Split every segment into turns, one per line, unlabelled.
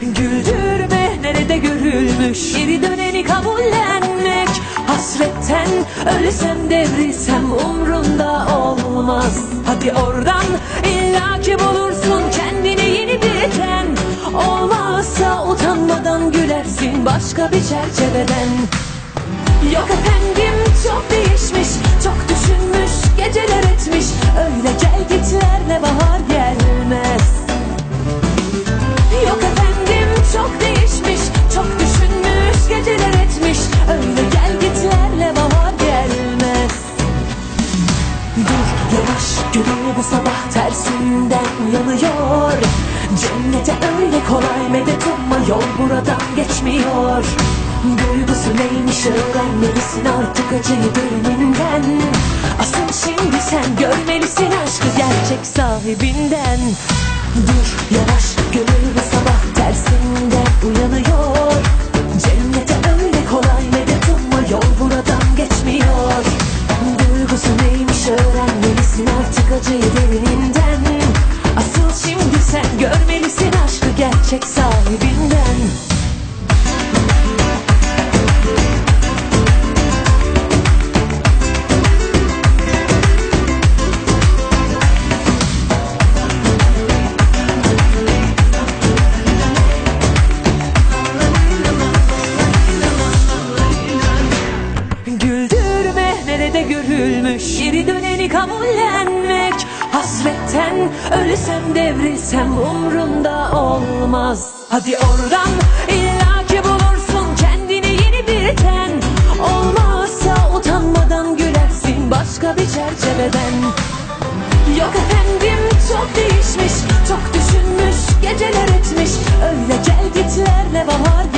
Güldürme nerede görülmüş Geri döneni kabullenmek Hasretten ölsem devrilsem umrunda olmaz Hadi oradan illaki bulursun kendine yeni bir ten Olmazsa gülersin başka bir çerçeveden. Yok efendim çok değişmiş Çok Yavaş günü bu sabah tersinden uyanıyor. Cennete öyle kolay medet umma yol buradan geçmiyor. Duygusu neymiş öğrenmelisin artık acıyı derininden Asıl şimdi sen görmelisin aşkı gerçek sahibinden. Dur yavaş gönül bu sabah tersinden uyanıyor öğrenmelisin artık acıyı derininden Asıl şimdi sen görmelisin aşkı gerçek sahibinden Döneni kabullenmek. Hasretten ölsem devrilsem umrunda olmaz. Hadi oradan illaki bulursun kendine yeni bir ten Olmazsa utanmadan gülersin başka bir çerçeveden. Yok efendim çok değişmiş Çok düşünmüş geceler etmiş. Öyle gel gitlerle bahar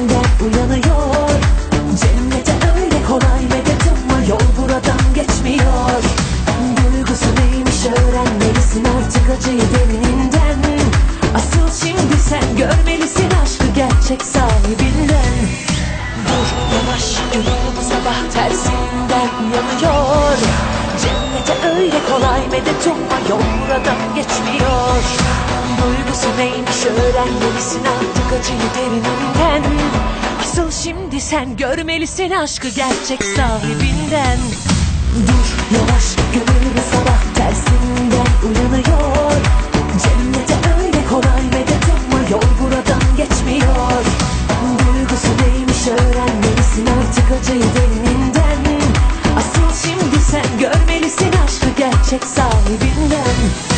medet umma yol buradan geçmiyor. Duygusu neymiş öğrenmelisin artık acıyı derininden Asıl şimdi sen görmelisin aşkı gerçek sahibinden. Dur yavaş gönül bu sabah tersinden derininden Asıl şimdi